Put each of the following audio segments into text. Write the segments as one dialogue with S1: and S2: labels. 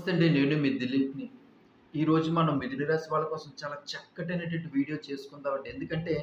S1: నమస్తే నేను మీ దిలీప్ని ఈరోజు మనం మిథున రాశి వాళ్ళ కోసం చాలా చక్కటైనటువంటి వీడియో చేసుకుందామండి ఎందుకంటే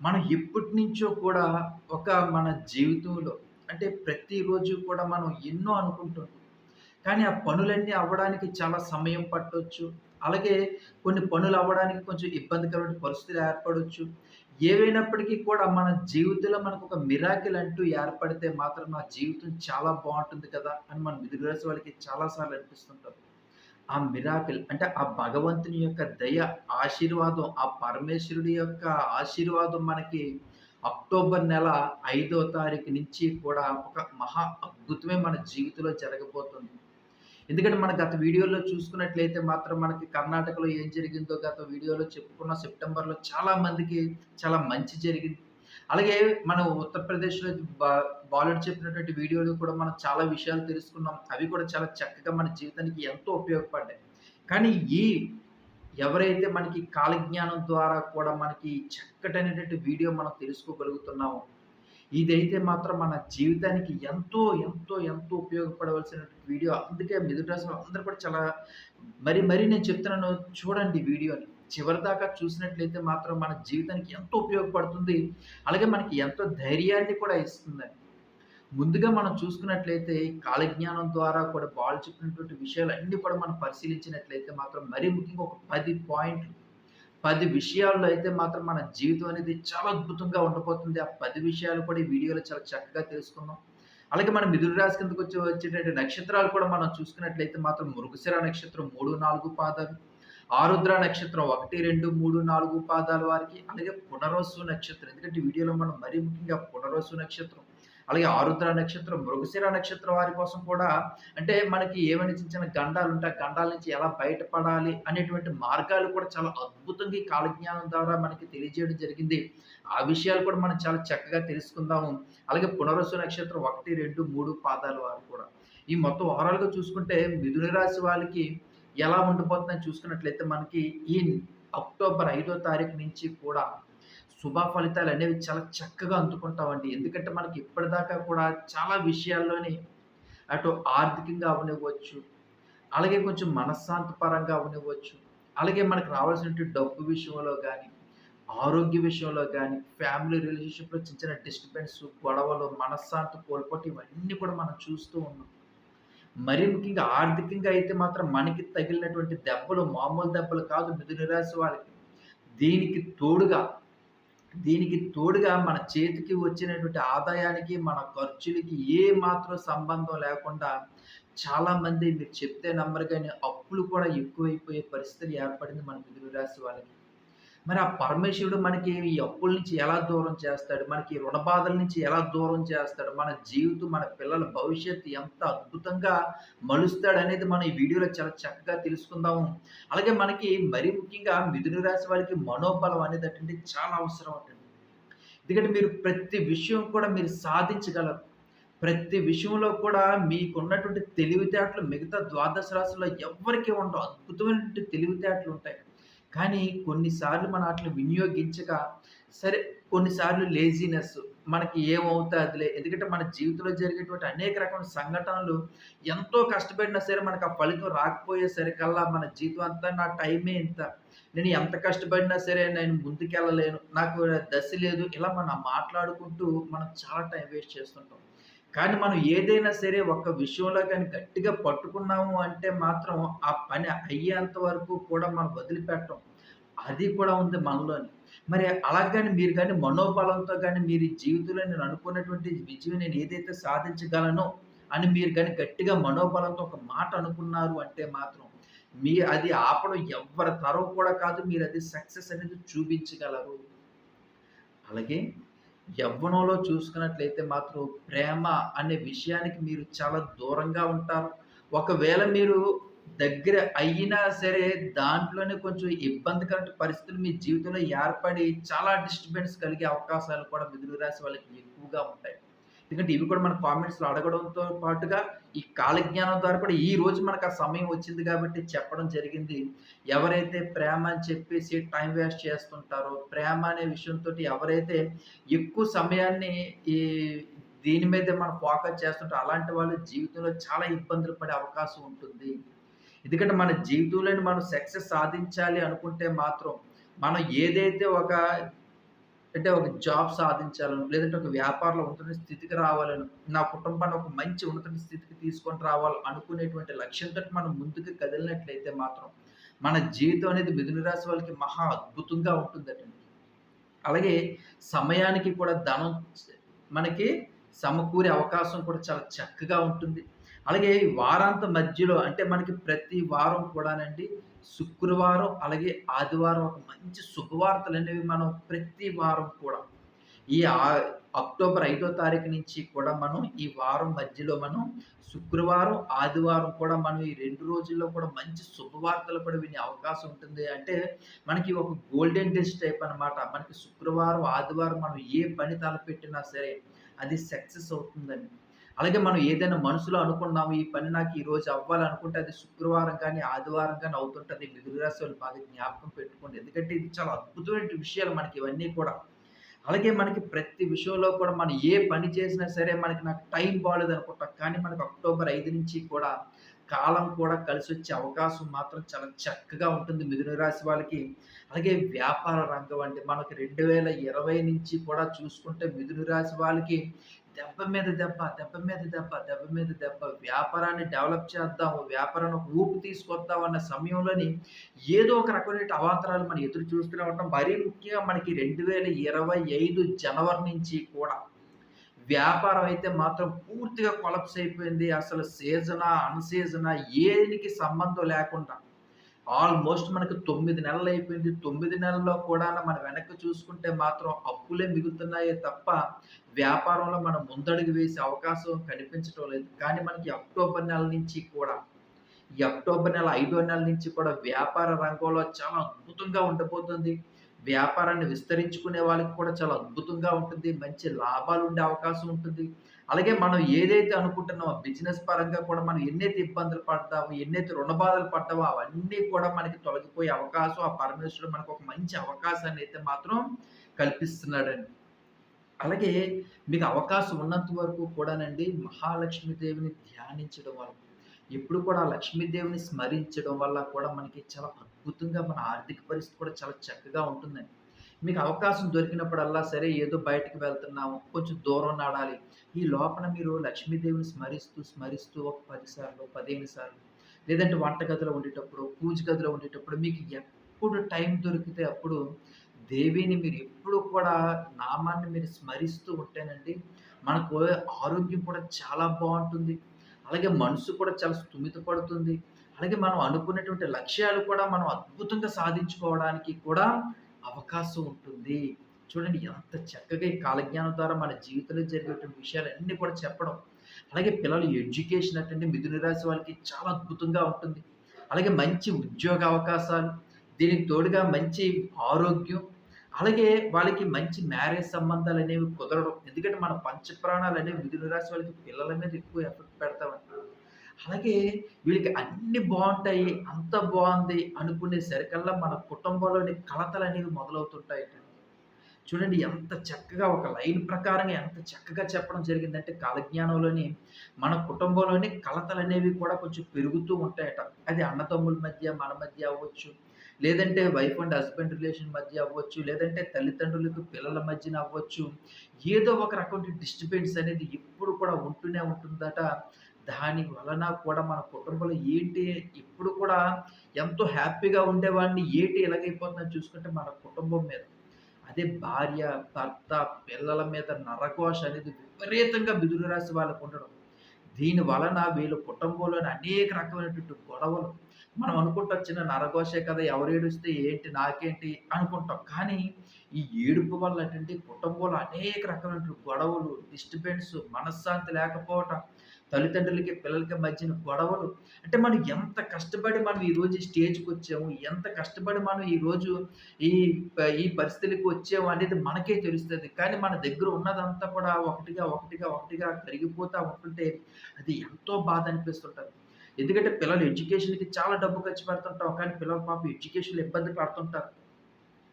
S1: మనం ఎప్పటి నుంచో కూడా ఒక మన జీవితంలో అంటే ప్రతిరోజు కూడా మనం ఎన్నో అనుకుంటుంటాం. కానీ ఆ పనులన్నీ అవ్వడానికి చాలా సమయం పట్టవచ్చు అలాగే కొన్ని పనులు అవ్వడానికి కొంచెం ఇబ్బందికరమైన పరిస్థితులు ఏర్పడవచ్చు ఏవైనప్పటికీ కూడా మన జీవితంలో మనకు ఒక మిరాకిల్ అంటూ ఏర్పడితే మాత్రం నా జీవితం చాలా బాగుంటుంది కదా! అని మన మిథున వాళ్ళకి చాలాసార్లు సార్లు ఆ మిరాకిల్ అంటే ఆ భగవంతుని యొక్క దయ, ఆశీర్వాదం, ఆ పరమేశ్వరుడి యొక్క ఆశీర్వాదం మనకి అక్టోబర్ నెల ఐదో తారీఖు నుంచి కూడా ఒక మహా అద్భుతమే మన జీవితంలో జరగబోతుంది. ఎందుకంటే మన గత వీడియోలో చూసుకున్నట్లయితే మాత్రం మనకి కర్ణాటకలో ఏం జరిగిందో గత వీడియోలో చెప్పుకున్న సెప్టెంబర్‌లో చాలా మందికి చాలా మంచి జరిగింది. అలాగే మనం ఉత్తరప్రదేశ్‌లో బా చెప్పినటువంటి వీడియోలో కూడా మనం చాలా విషయాలు తెలుసుకున్నాం. అవి కూడా చాలా చక్కగా మన జీవితానికి ఎంతో ఉపయోగపడ్డాయి. కానీ ఈ ఎవరైతే మనకి కాలజ్ఞానం ద్వారా కూడా మనకి చక్కటైనటువంటి వీడియో మనం తెలుసుకోగలుగుతున్నామో ఇదైతే మాత్రం మన జీవితానికి ఎంతో, ఎంతో, ఎంతో ఉపయోగపడవలసిన వీడియో. అందుకే మిథున అందరూ కూడా చాలా మరి, మరి నేను చెప్తున్నాను చూడండి వీడియోని. చివరిదాకా చూసినట్లయితే మాత్రం మన జీవితానికి ఎంతో ఉపయోగపడుతుంది. అలాగే మనకి ఎంతో ధైర్యాన్ని కూడా ఇస్తుందండి. ముందుగా మనం చూసుకున్నట్లయితే కాలజ్ఞానం ద్వారా కూడా బాల్ చెప్పినటువంటి విషయాలన్నీ కూడా మనం పరిశీలించినట్లయితే మాత్రం మరీ ముఖ్యంగా ఒక పది పాయింట్లు పది విషయాల్లో అయితే మాత్రం మన జీవితం అనేది చాలా అద్భుతంగా ఉండబోతుంది. ఆ పది విషయాలు కూడా ఈ వీడియోలో చాలా చక్కగా తెలుసుకుందాం. అలాగే మన మిథున రాశి కిందకొచ్చి వచ్చేటువంటి నక్షత్రాలు కూడా మనం చూసుకున్నట్లయితే మాత్రం మృగశిర నక్షత్రం 3, 4 పాదాలు, ఆరుద్ర నక్షత్రం 1, 2, 3, 4 పాదాల వారికి, అలాగే పునరోసు నక్షత్రం. ఎందుకంటే వీడియోలో మనం మరీ ముఖ్యంగా పునరోసు నక్షత్రం అలాగే ఆరుద్ర నక్షత్రం, మృగశిర నక్షత్రం వారి కోసం కూడా అంటే మనకి ఏమని చిన్న గండాలు ఉంటాయి ఆ గండాల నుంచి ఎలా బయటపడాలి అనేటువంటి మార్గాలు కూడా చాలా అద్భుతంగా ఈ కాలజ్ఞానం ద్వారా మనకి తెలియజేయడం జరిగింది. ఆ విషయాలు కూడా మనం చాలా చక్కగా తెలుసుకుందాము. అలాగే పునర్వసు నక్షత్రం ఒకటి రెండు మూడు పాదాలు వారు కూడా. ఈ మొత్తం ఓవరాల్‌గా చూసుకుంటే మిథున రాశి వాళ్ళకి ఎలా ఉండిపోతుందని చూసుకున్నట్లయితే మనకి ఈ అక్టోబర్ ఐదో తారీఖు నుంచి కూడా శుభ ఫలితాలు అనేవి చాలా చక్కగా అందుకుంటామండి. ఎందుకంటే మనకి ఇప్పటిదాకా కూడా చాలా విషయాల్లోనే అటు ఆర్థికంగా అవ్వనివ్వచ్చు, అలాగే కొంచెం మనశ్శాంతి పరంగా అవ్వనివ్వచ్చు, అలాగే మనకు రావాల్సినటువంటి డబ్బు విషయంలో కానీ ఆరోగ్య విషయంలో కానీ ఫ్యామిలీ రిలేషన్‌షిప్‌లో చిన్న చిన్న డిస్టర్బెన్స్, గొడవలు, మనశ్శాంతి కోల్పోటు ఇవన్నీ కూడా మనం చూస్తూ ఉన్నాం. మరీ ముఖ్యంగా ఆర్థికంగా అయితే మాత్రం మనకి తగిలినటువంటి దెబ్బలు మామూలు దెబ్బలు కాదు మిథున రాశి వాళ్ళకి. దీనికి తోడుగా దీనికి తోడుగా మన చేతికి వచ్చినటువంటి ఆదాయానికి, మన ఖర్చులకి ఏ మాత్రం సంబంధం లేకుండా చాలామంది మీరు చెప్తే నమ్మరు కానీ అప్పులు కూడా ఎక్కువైపోయే పరిస్థితులు ఏర్పడింది మన మిథున రాశి వాళ్ళకి. మరి ఆ పరమేశ్వరుడు మనకి ఈ అప్పుల నుంచి ఎలా దూరం చేస్తాడు? మనకి రుణ బాధల నుంచి ఎలా దూరం చేస్తాడు? మన జీవితం, మన పిల్లల భవిష్యత్తు ఎంత అద్భుతంగా మలుస్తాడనేది మనం ఈ వీడియోలో చాలా చక్కగా తెలుసుకుందాము. అలాగే మనకి మరీ ముఖ్యంగా మిథున రాశి వాళ్ళకి మనోబలం అనేటటువంటిది చాలా అవసరం అంటండి. ఎందుకంటే మీరు ప్రతి విషయం కూడా మీరు సాధించగలరు. ప్రతి విషయంలో కూడా మీకున్నటువంటి తెలివితేటలు మిగతా ద్వాదశ రాశుల్లో ఎవరికీ ఉండవు. అద్భుతమైనటువంటి తెలివితేటలు ఉంటాయి కానీ కొన్నిసార్లు మనం ఆటిని వినియోగించక సరే కొన్నిసార్లు లేజీనెస్ మనకి ఏమవుతుందిలే. ఎందుకంటే మన జీవితంలో జరిగేటువంటి అనేక రకమైన సంఘటనలు ఎంతో కష్టపడినా సరే మనకు ఆ ఫలితం రాకపోయేసరికల్లా మన జీవితం అంతా నా టైమే ఇంత. నేను ఎంత కష్టపడినా సరే నేను ముందుకెళ్ళలేను. నాకు దశ లేదు. ఇలా మనం మాట్లాడుకుంటూ మనం చాలా టైం వేస్ట్ చేస్తుంటాం. కానీ మనం ఏదైనా సరే ఒక విషయంలో కానీ గట్టిగా పట్టుకున్నాము అంటే మాత్రం ఆ పని అయ్యేంత వరకు కూడా మనం వదిలిపెట్టం. అది కూడా ఉంది మనలోని. మరి అలా కానీ మీరు కానీ మనోబలంతో కానీ మీరు జీవితంలో నేను అనుకున్నటువంటి విజయం నేను ఏదైతే సాధించగలనో అని మీరు కానీ గట్టిగా మనోబలంతో ఒక మాట అనుకున్నారు అంటే మాత్రం మీ అది ఆపడం ఎవరి తరం కూడా కాదు. మీరు అది సక్సెస్ అనేది చూపించగలరు. అలాగే యవ్వనంలో చూసుకున్నట్లయితే మాత్రం ప్రేమ అనే విషయానికి మీరు చాలా దూరంగా ఉంటారు. ఒకవేళ మీరు దగ్గర అయినా సరే దాంట్లోనే కొంచెం ఇబ్బందికరమైన పరిస్థితులు మీ జీవితంలో ఏర్పడి చాలా డిస్టర్బెన్స్ కలిగే అవకాశాలు కూడా మిదురు రాశి వాళ్ళకి ఎక్కువగా ఉంటాయి. ఎందుకంటే ఇవి కూడా మన కామెంట్స్‌లో అడగడంతో పాటుగా ఈ కాలజ్ఞానం ద్వారా కూడా ఈ రోజు మనకు ఆ సమయం వచ్చింది కాబట్టి చెప్పడం జరిగింది. ఎవరైతే ప్రేమ అని చెప్పేసి టైం వేస్ట్ చేస్తుంటారో, ప్రేమ అనే విషయంతో ఎవరైతే ఎక్కువ సమయాన్ని ఈ దీని మీద మనం ఫోకస్ చేస్తుంటే అలాంటి వాళ్ళు జీవితంలో చాలా ఇబ్బందులు పడే అవకాశం ఉంటుంది. ఎందుకంటే మన జీవితంలోని మనం సక్సెస్ సాధించాలి అనుకుంటే మాత్రం మనం ఏదైతే ఒక అంటే ఒక జాబ్ సాధించాలను లేదంటే ఒక వ్యాపారంలో ఉన్నత స్థితికి రావాలను నా కుటుంబాన్ని ఒక మంచి ఉన్నత స్థితికి తీసుకొని రావాలి అనుకునేటువంటి లక్ష్యంతో మనం ముందుకు కదిలినట్లయితే మాత్రం మన జీవితం అనేది మిథున రాశి వాళ్ళకి మహా అద్భుతంగా ఉంటుందటండి అలాగే సమయానికి కూడా ధనం మనకి సమకూరే అవకాశం కూడా చాలా చక్కగా ఉంటుంది. అలాగే వారాంత మధ్యలో అంటే మనకి ప్రతి వారం కూడానండి శుక్రవారం అలాగే ఆదివారం ఒక మంచి శుభవార్తలు అనేవి మనం ప్రతి వారం కూడా ఈ అక్టోబర్ ఐదో తారీఖు నుంచి కూడా మనం ఈ వారం మధ్యలో మనం శుక్రవారం ఆదివారం కూడా మనం ఈ రెండు రోజుల్లో కూడా మంచి శుభవార్తలు కూడా వినే అవకాశం ఉంటుంది. అంటే మనకి ఒక గోల్డెన్ డేస్ టైప్ అనమాట మనకి శుక్రవారం ఆదివారం మనం ఏ పని తలపెట్టినా సరే అది సక్సెస్ అవుతుందని అలాగే మనం ఏదైనా మనసులో అనుకున్నాము ఈ పని నాకు ఈ రోజు అవ్వాలనుకుంటే అది శుక్రవారం కానీ ఆదివారం కానీ అవుతుంటుంది. మిగులు రాశి వాళ్ళు బాగా జ్ఞాపకం పెట్టుకోండి. ఎందుకంటే ఇది చాలా అద్భుతమైన విషయాలు మనకి ఇవన్నీ కూడా. అలాగే మనకి ప్రతి విషయంలో కూడా మనం ఏ పని చేసినా సరే మనకి నాకు టైం బాగాలేదు అనుకుంటాం కానీ మనకు అక్టోబర్ ఐదు నుంచి కూడా కాలం కూడా కలిసి వచ్చే అవకాశం మాత్రం చాలా చక్కగా ఉంటుంది మిథున రాశి వాళ్ళకి. అలాగే వ్యాపార రంగం అంటే మనకి రెండు వేల ఇరవై నుంచి కూడా చూసుకుంటే మిథున రాశి వాళ్ళకి దెబ్బ మీద దెబ్బ దెబ్బ మీద దెబ్బ దెబ్బ మీద దెబ్బ. వ్యాపారాన్ని డెవలప్ చేద్దాము వ్యాపారాన్ని ఊపు తీసుకొద్దాం అన్న సమయంలోని ఏదో ఒక రకమైన అవాంతరాలు మనం ఎదురు చూస్తూనే ఉంటాం. మరీ ముఖ్యంగా మనకి రెండు వేల ఇరవై ఐదు జనవరి నుంచి కూడా వ్యాపారం అయితే మాత్రం పూర్తిగా కొలప్స్ అయిపోయింది. అసలు సీజనా అన్సీజనా ఏదికి సంబంధం లేకుండా ఆల్మోస్ట్ మనకు తొమ్మిది నెలలు అయిపోయింది. తొమ్మిది నెలల్లో కూడా మనం వెనక్కి చూసుకుంటే మాత్రం అప్పులే మిగులుతున్నాయే తప్ప వ్యాపారంలో మనం ముందడుగు వేసే అవకాశం కనిపించడం లేదు. కానీ మనకి అక్టోబర్ నెల నుంచి కూడా ఈ అక్టోబర్ నెల ఐదో నెల నుంచి కూడా వ్యాపార రంగంలో చాలా అద్భుతంగా ఉండబోతుంది. వ్యాపారాన్ని విస్తరించుకునే వాళ్ళకి కూడా చాలా అద్భుతంగా ఉంటుంది. మంచి లాభాలు ఉండే అవకాశం ఉంటుంది. అలాగే మనం ఏదైతే అనుకుంటున్నామో బిజినెస్ పరంగా కూడా మనం ఎన్నైతే ఇబ్బందులు పడతామో ఎన్నైతే రుణ బాధలు పడ్డామో అవన్నీ కూడా మనకి తొలగిపోయే అవకాశం ఆ పరమేశ్వరుడు మనకు ఒక మంచి అవకాశాన్ని అయితే మాత్రం కల్పిస్తున్నాడండి. అలాగే మీకు అవకాశం ఉన్నంత వరకు కూడానండి మహాలక్ష్మీదేవిని ధ్యానించడం వల్ల ఎప్పుడు కూడా లక్ష్మీదేవిని స్మరించడం వల్ల కూడా మనకి చాలా అద్భుతంగా మన ఆర్థిక పరిస్థితి కూడా చాలా చక్కగా ఉంటుందండి. మీకు అవకాశం దొరికినప్పుడల్లా సరే ఏదో బయటకు వెళ్తున్నాము కొంచెం దూరం నాడాలి ఈ లోపల మీరు లక్ష్మీదేవిని స్మరిస్తూ స్మరిస్తూ ఒక పదిసార్లు పదిహేను సార్లు లేదంటే వంటగదిలో ఉండేటప్పుడు పూజ గదిలో ఉండేటప్పుడు మీకు ఎప్పుడు టైం దొరికితే అప్పుడు దేవిని మీరు ఎప్పుడు కూడా నామాన్ని మీరు స్మరిస్తూ ఉంటేనండి మనకు ఆరోగ్యం కూడా చాలా బాగుంటుంది. అలాగే మనసు కూడా చాలా స్థుమిత పడుతుంది. అలాగే మనం అనుకున్నటువంటి లక్ష్యాలు కూడా మనం అద్భుతంగా సాధించుకోవడానికి కూడా అవకాశం ఉంటుంది. చూడండి ఎంత చక్కగా ఈ కాలజ్ఞానం ద్వారా మన జీవితంలో జరిగేటువంటి విషయాలన్నీ కూడా చెప్పడం. అలాగే పిల్లలు ఎడ్యుకేషన్ అంటే మిథున రాశి వాళ్ళకి చాలా అద్భుతంగా ఉంటుంది. అలాగే మంచి ఉద్యోగ అవకాశాలు దీనికి తోడుగా మంచి ఆరోగ్యం అలాగే వాళ్ళకి మంచి మ్యారేజ్ సంబంధాలు అనేవి కుదరడం. ఎందుకంటే మన పంచప్రాణాలు అనేవి మిథున రాశి వాళ్ళకి పిల్లల మీద ఎక్కువ ఎఫెక్ట్ పెడతామంట అలాగే వీళ్ళకి అన్ని బాగుంటాయి అంత బాగుంది అనుకునే సరికల్లా మన కుటుంబంలోని కలతలు అనేవి మొదలవుతుంటాయి చూడండి ఎంత చక్కగా ఒక లైన్ ప్రకారంగా ఎంత చక్కగా చెప్పడం జరిగిందంటే కాలజ్ఞానంలోని మన కుటుంబంలోని కలతలు అనేవి కూడా కొంచెం పెరుగుతూ ఉంటాయట. అది అన్నతమ్ముల మధ్య మన మధ్య అవ్వచ్చు లేదంటే వైఫ్ అండ్ హస్బెండ్ రిలేషన్ మధ్య అవ్వచ్చు లేదంటే తల్లిదండ్రులకు పిల్లల మధ్యన అవ్వచ్చు ఏదో ఒక రకం డిస్టర్బెన్స్ అనేది ఎప్పుడు కూడా ఉంటూనే ఉంటుందట. దాని వలన కూడా మన కుటుంబంలో ఏంటి ఇప్పుడు కూడా ఎంతో హ్యాపీగా ఉండేవాడిని ఏంటి ఎలాగైపోతుందని చూసుకుంటే మన కుటుంబం మీద. అదే భార్య భర్త పిల్లల మీద నరకోశ అనేది విపరీతంగా బిదురు రాసి వాళ్ళకు ఉండడం. దీని వలన వీళ్ళ కుటుంబంలోని అనేక రకమైనటువంటి గొడవలు మనం అనుకుంటాం చిన్న నరఘోషే కదా ఎవరు ఏడుస్తే ఏంటి నాకేంటి అనుకుంటాం. కానీ ఈ ఏడుపు వల్ల ఏంటంటే కుటుంబంలో అనేక రకమైన గొడవలు డిస్టర్బెన్స్ మనశ్శాంతి లేకపోవటం తల్లిదండ్రులకి పిల్లలకి మధ్యన గొడవలు. అంటే మనం ఎంత కష్టపడి మనం ఈరోజు స్టేజ్కి వచ్చాము ఎంత కష్టపడి మనం ఈరోజు ఈ ఈ పరిస్థితులకు వచ్చాము అనేది మనకే తెలుస్తుంది. కానీ మన దగ్గర ఉన్నదంతా కూడా ఒకటిగా ఒకటిగా ఒకటిగా కరిగిపోతూ ఉంటుంటే అది ఎంతో బాధ అనిపిస్తుంటుంది. ఎందుకంటే పిల్లలు ఎడ్యుకేషన్కి చాలా డబ్బు ఖర్చు పెడుతుంటాం కానీ పిల్లల పాప ఎడ్యుకేషన్ ఇబ్బంది పడుతుంటారు.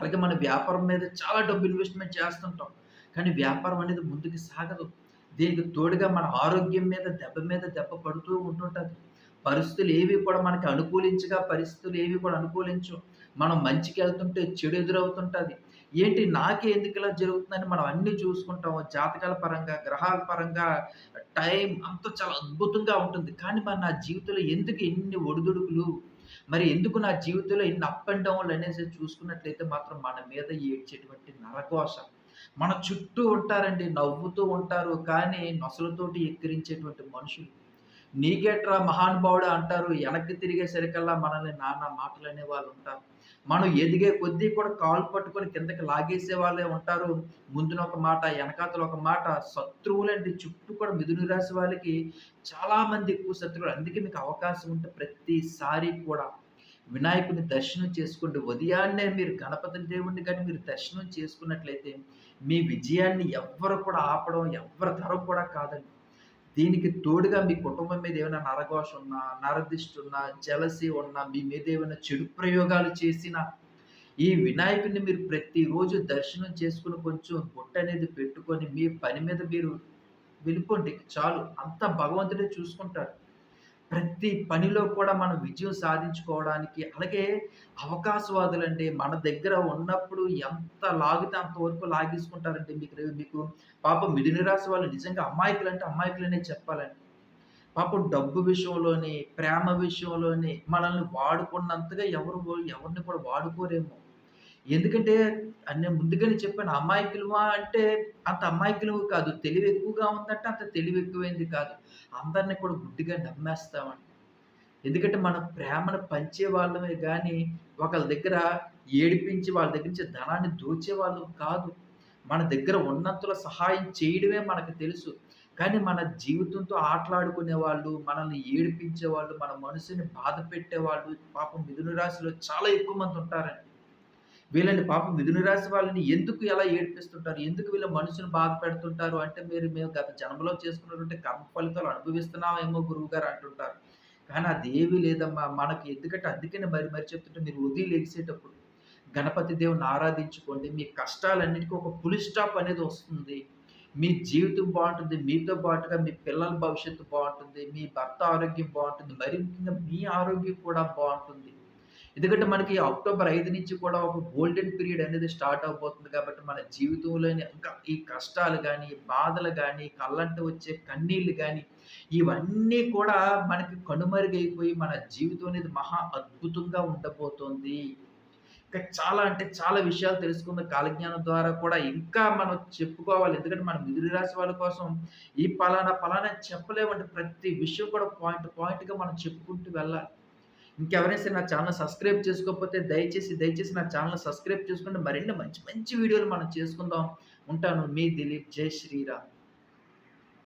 S1: అలాగే మన వ్యాపారం మీద చాలా డబ్బు ఇన్వెస్ట్మెంట్ చేస్తుంటాం. కానీ వ్యాపారం అనేది ముందుకు సాగదు. దీనికి తోడుగా మన ఆరోగ్యం మీద దెబ్బ మీద దెబ్బ పడుతూ ఉంటుంటుంది. పరిస్థితులు ఏవి కూడా మనకి అనుకూలించగా పరిస్థితులు ఏవి కూడా అనుకూలించవు. మనం మంచికి వెళ్తుంటే చెడు ఎదురవుతుంటుంది. ఏంటి నాకే ఎందుకు ఇలా జరుగుతుందని మనం అన్నీ చూసుకుంటాం. జాతకాల పరంగా, గ్రహాల పరంగా, టైం అంతా చాలా అద్భుతంగా ఉంటుంది. కానీ మరి నా జీవితంలో ఎందుకు ఎన్ని ఒడిదుడుకులు? మరి ఎందుకు నా జీవితంలో ఇన్ని అప్ అండ్ డౌన్‌లు అనేసి చూసుకున్నట్లయితే మాత్రం మన మీద ఏడ్చేటువంటి నరకోశ మన చుట్టూ ఉంటారండి. నవ్వుతూ ఉంటారు. కానీ నొసలతోటి ఎక్కిరించేటువంటి మనుషులు. నీకేట్రా మహానుభావుడు అంటారు. వెనక్కి తిరిగేసరికల్లా మనల్ని నానా వాళ్ళు ఉంటారు మనం ఎదిగే కొద్దీ కూడా కాలు పట్టుకొని కిందకి లాగేసే వాళ్ళే ఉంటారు. ముందున ఒక మాట, వెనకాతలు ఒక మాట. శత్రువులంటే చుట్టూ కూడా మిథున రాశి వాళ్ళకి చాలామంది ఎక్కువ శత్రువులు. అందుకే మీకు అవకాశం ఉంటే ప్రతిసారి కూడా వినాయకుడిని దర్శనం చేసుకుంటే ఉదయాన్నే మీరు గణపతి దేవుడిని కానీ మీరు దర్శనం చేసుకున్నట్లయితే మీ విజయాన్ని ఎవ్వరు కూడా ఆపడం ఎవ్వరి తరం కూడా కాదండి. దీనికి తోడుగా మీ కుటుంబం మీద ఏమైనా నరఘోష ఉన్నా, నరదిష్టి ఉన్నా, జలసి ఉన్నా, మీ మీద ఏమైనా చెడు ప్రయోగాలు చేసినా, ఈ వినాయకుడిని మీరు ప్రతిరోజు దర్శనం చేసుకుని కొంచెం బొట్టనేది పెట్టుకొని మీ పని మీద మీరు వెళ్ళిపోండి చాలు. అంత భగవంతుడే చూసుకుంటాడు. ప్రతి పనిలో కూడా మనం విజయం సాధించుకోవడానికి అలాగే అవకాశవాదులు అండి మన దగ్గర ఉన్నప్పుడు ఎంత లాగితే అంతవరకు లాగేసుకుంటారండి. మీకు మీకు పాపం మిడిని రాసి వాళ్ళు నిజంగా అమాయకులంటే అమాయకులనే చెప్పాలండి. పాపం డబ్బు విషయంలోని, ప్రేమ విషయంలోని మనల్ని వాడుకున్నంతగా ఎవరు ఎవరిని కూడా వాడుకోరేమో. ఎందుకంటే నేను ముందుగానే చెప్పాను. అమాయకులమా అంటే అంత అమాయకులము కాదు. తెలివి ఎక్కువగా ఉందంటే అంత తెలివి ఎక్కువైంది కాదు. అందరిని కూడా గుడ్డిగా నమ్మేస్తామండి. ఎందుకంటే మన ప్రేమను పంచే వాళ్ళమే కానీ ఒకళ్ళ దగ్గర ఏడిపించి వాళ్ళ దగ్గర నుంచి ధనాన్ని దోచే వాళ్ళు కాదు. మన దగ్గర ఉన్నంతలో సహాయం చేయడమే మనకు తెలుసు. కానీ మన జీవితంతో ఆటలాడుకునే వాళ్ళు, మనల్ని ఏడిపించే వాళ్ళు మన మనసుని బాధ పెట్టేవాళ్ళు పాపం మిథున రాశిలో చాలా ఎక్కువ మంది ఉంటారండి. వీళ్ళని పాపం మిథున రాశి వాళ్ళని ఎందుకు ఎలా ఏడిపిస్తుంటారు? ఎందుకు వీళ్ళ మనుషులు బాధ పెడుతుంటారు అంటే, మీరు మేము గత జన్మలో చేసుకున్నటువంటి కర్మ ఫలితాలు అనుభవిస్తున్నామేమో గురువు గారు అంటుంటారు. కానీ అదేమీ లేదమ్మా. మనకి ఎందుకంటే అందుకనే మరి మరి చెప్తుంటే మీరు ఉదయం లెగిసేటప్పుడు గణపతి దేవుని ఆరాధించుకోండి. మీ కష్టాలన్నిటికీ ఒక ఫుల్ స్టాప్ అనేది వస్తుంది. మీ జీవితం బాగుంటుంది మీతో పాటుగా మీ పిల్లల భవిష్యత్తు బాగుంటుంది మీ భర్త ఆరోగ్యం బాగుంటుంది మరి ముఖ్యంగా మీ ఆరోగ్యం కూడా బాగుంటుంది ఎందుకంటే మనకి అక్టోబర్ ఐదు నుంచి కూడా ఒక గోల్డెన్ పీరియడ్ అనేది స్టార్ట్ అవబోతుంది కాబట్టి మన జీవితంలోని ఇంకా ఈ కష్టాలు కానీ బాధలు కానీ కళ్ళంట వచ్చే కన్నీళ్ళు కానీ ఇవన్నీ కూడా మనకి కనుమరుగైపోయి మన జీవితం అనేది మహా అద్భుతంగా ఉండబోతోంది. ఇంకా చాలా అంటే చాలా విషయాలు తెలుసుకున్న కాలజ్ఞానం ద్వారా కూడా ఇంకా మనం చెప్పుకోవాలి. ఎందుకంటే మన మిదురు రాశి వాళ్ళ కోసం ఈ పలానా, పలానా చెప్పలేమంటే ప్రతి విషయం కూడా పాయింట్ పాయింట్‌గా మనం చెప్పుకుంటూ వెళ్ళాలి. ఇంకెవరైనా సరే నా ఛానల్ సబ్స్క్రైబ్ చేసుకోకపోతే దయచేసి, దయచేసి నా ఛానల్ సబ్స్క్రైబ్ చేసుకుంటే మరిన్ని మంచి మంచి వీడియోలు మనం చేసుకుందాం. ఉంటాను. మీ దిలీప్. జై శ్రీరామ్.